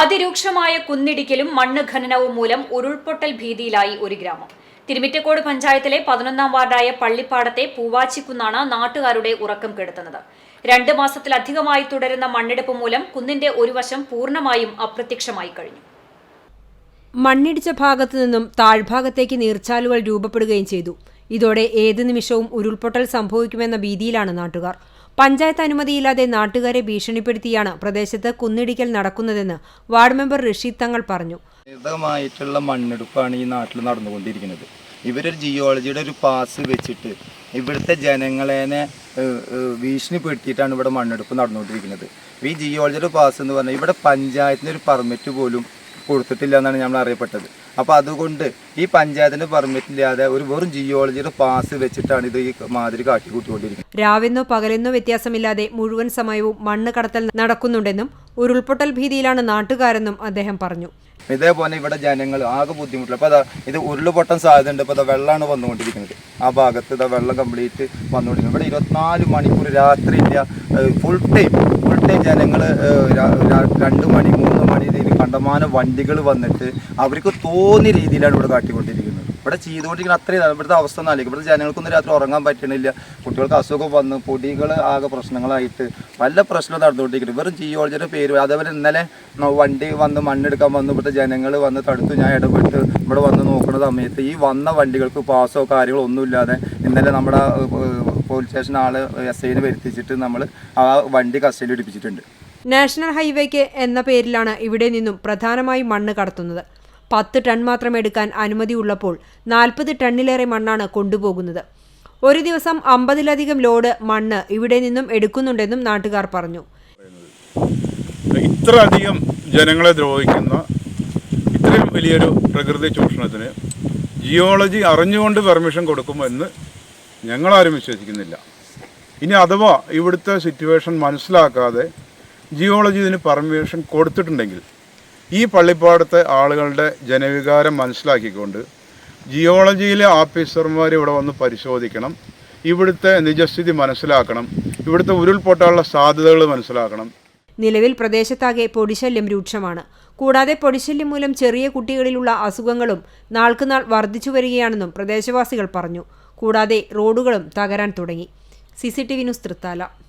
അതിരൂക്ഷമായ കുന്നിടിക്കലും മണ്ണ് ഖനനവും മൂലം ഉരുൾപൊട്ടൽ ഭീതിയിലായി ഒരു ഗ്രാമം. തിരുമിറ്റക്കോട് പഞ്ചായത്തിലെ പതിനൊന്നാം വാർഡായ പള്ളിപ്പാടത്തെ പൂവാച്ചിക്കുന്നാണ് നാട്ടുകാരുടെ ഉറക്കം കെടുത്തുന്നത്. രണ്ട് മാസത്തിലധികമായി തുടരുന്ന മണ്ണെടുപ്പ് മൂലം കുന്നിന്റെ ഒരു വശം പൂർണമായും അപ്രത്യക്ഷമായി കഴിഞ്ഞു. മണ്ണിടിച്ച ഭാഗത്തു നിന്നും താഴ്ഭാഗത്തേക്ക് നീർച്ചാലുകൾ രൂപപ്പെടുകയും ചെയ്തു. ഇതോടെ ഏത് നിമിഷവും ഉരുൾപൊട്ടൽ സംഭവിക്കുമെന്ന ഭീതിയിലാണ് നാട്ടുകാർ. പഞ്ചായത്ത് അനുമതിയില്ലാതെ നാട്ടുകാരെ ഭീഷണിപ്പെടുത്തിയാണ് പ്രദേശത്ത് കുന്നിടിക്കൽ നടക്കുന്നതെന്ന് വാർഡ് മെമ്പർ റഷീദ് തങ്ങൾ പറഞ്ഞു. മിതമായിട്ടുള്ള മണ്ണെടുപ്പാണ് ഈ നാട്ടിൽ നടന്നുകൊണ്ടിരിക്കുന്നത്. ഇവരൊരു ജിയോളജിയുടെ ഒരു പാസ് വെച്ചിട്ട് ഇവിടുത്തെ ജനങ്ങളെനെ ഭീഷണിപ്പെടുത്തിയിട്ടാണ് ഇവിടെ മണ്ണെടുപ്പ് നടന്നുകൊണ്ടിരിക്കുന്നത്. ഈ ജിയോളജിയുടെ പാസ് എന്ന് പറഞ്ഞാൽ ഇവിടെ പഞ്ചായത്തിന് ഒരു പെർമിറ്റ് പോലും കൊടുത്തിട്ടില്ല എന്നാണ് നമ്മൾ അറിയപ്പെട്ടത്. അപ്പോൾ അതുകൊണ്ട് ഈ പഞ്ചായത്തിന് പെർമിറ്റ് ഇല്ലാതെ ഒരു വെറും ജിയോളജിയുടെ പാസ് വെച്ചിട്ടാണ് ഇത് ഈ മാതിരി കാട്ടിക്കൂട്ടിക്കൊണ്ടിരിക്കുന്നത്. രാവെന്നോ പകലെന്നോ വ്യത്യാസമില്ലാതെ മുഴുവൻ സമയവും മണ്ണ് കടത്തൽ നടക്കുന്നുണ്ടെന്നും ഉരുൾപൊട്ടൽ ഭീതിയിലാണ് നാട്ടുകാരെന്നും അദ്ദേഹം പറഞ്ഞു. ഇതേപോലെ ഇവിടെ ജനങ്ങൾ ആകെ ബുദ്ധിമുട്ടില്ല അപ്പോൾ അതാ ഇത് ഉരുൾപൊട്ടൻ സാധ്യത സാധ്യതയുണ്ട്. ഇപ്പോൾ അതാ വെള്ളമാണ് വന്നുകൊണ്ടിരിക്കുന്നത്. ആ ഭാഗത്ത് ഇതാ വെള്ളം കംപ്ലീറ്റ് വന്നുകൊണ്ടിരിക്കുന്നത് ഇവിടെ ഇരുപത്തിനാല് മണിക്കൂർ രാത്രിയില്ല ഫുൾ ടൈം ഫുൾ ടൈം ജനങ്ങൾ രണ്ട് മണി മൂന്ന് മണി കണ്ടമാനം വണ്ടികൾ വന്നിട്ട് അവർക്ക് തോന്നിയ രീതിയിലാണ് ഇവിടെ കാട്ടിക്കൊണ്ടിരിക്കുന്നത്. ഇവിടെ ചെയ്തുകൊണ്ടിരിക്കുന്ന അത്രയും ഇവിടുത്തെ അവസ്ഥ ഒന്നും ആലോചിക്കും ഇവിടുത്തെ ജനങ്ങൾക്കൊന്നും രാത്രി ഉറങ്ങാൻ പറ്റണില്ല. കുട്ടികൾക്ക് അസുഖം വന്ന് പൊടികൾ ആകെ പ്രശ്നങ്ങളായിട്ട് പല പ്രശ്നവും നടന്നുകൊണ്ടിരിക്കുന്നു. വെറും ജിയോളജിയുടെ പേര്. അതേപോലെ ഇന്നലെ വണ്ടി വന്ന് മണ്ണെടുക്കാൻ വന്ന് ഇവിടുത്തെ ജനങ്ങൾ വന്ന് തടുത്തു. ഞാൻ ഇടപെട്ട് ഇവിടെ വന്ന് നോക്കുന്ന സമയത്ത് ഈ വന്ന വണ്ടികൾക്ക് പാസോ കാര്യങ്ങളോ ഒന്നുമില്ലാതെ ഇന്നലെ നമ്മുടെ പോലീസ് സ്റ്റേഷൻ ആൾ എസ് ഐനെ വരുത്തിച്ചിട്ട് നമ്മൾ ആ വണ്ടി കസ്റ്റഡിയിൽ എടുപ്പിച്ചിട്ടുണ്ട്. നാഷണൽ ഹൈവേക്ക് എന്ന പേരിലാണ് ഇവിടെ നിന്നും പ്രധാനമായും മണ്ണ് കടത്തുന്നത്. പത്ത് ടൺ മാത്രം എടുക്കാൻ അനുമതി ഉള്ളപ്പോൾ നാൽപ്പത് ടണ്ണിലേറെ മണ്ണാണ് കൊണ്ടുപോകുന്നത്. ഒരു ദിവസം അമ്പതിലധികം ലോഡ് മണ്ണ് ഇവിടെ നിന്നും എടുക്കുന്നുണ്ടെന്നും നാട്ടുകാർ പറഞ്ഞു. ഇത്ര അധികം ജനങ്ങളെ ദ്രോഹിക്കുന്ന ഇത്രയും വലിയൊരു പ്രകൃതി ചൂഷണത്തിന് ജിയോളജി അറിഞ്ഞുകൊണ്ട് പെർമിഷൻ കൊടുക്കുമെന്ന് ഞങ്ങളാരും വിശ്വസിക്കുന്നില്ല. ഇനി അഥവാ ഇവിടുത്തെ സിറ്റുവേഷൻ മനസ്സിലാക്കാതെ ജിയോളജി ഇതിന് പെർമിഷൻ കൊടുത്തിട്ടുണ്ടെങ്കിൽ ഈ പള്ളിപ്പാടത്തെ ആളുകളുടെ ജനവികാരം മനസ്സിലാക്കിക്കൊണ്ട് ജിയോളജിയിലെ ഓഫീസർമാർ ഇവിടെ വന്ന് പരിശോധിക്കണം. ഇവിടുത്തെ നിജസ്ഥിതി മനസ്സിലാക്കണം. ഇവിടുത്തെ ഉരുൾപൊട്ടാനുള്ള സാധ്യതകൾ മനസ്സിലാക്കണം. നിലവിൽ പ്രദേശത്താകെ പൊടിശല്യം രൂക്ഷമാണ്. കൂടാതെ പൊടിശല്യം മൂലം ചെറിയ കുട്ടികളിലുള്ള അസുഖങ്ങളും നാൾക്കുനാൾ വർദ്ധിച്ചു വരികയാണെന്നും പ്രദേശവാസികൾ പറഞ്ഞു. കൂടാതെ റോഡുകളും തകരാൻ തുടങ്ങി. C C T V news Thrithala.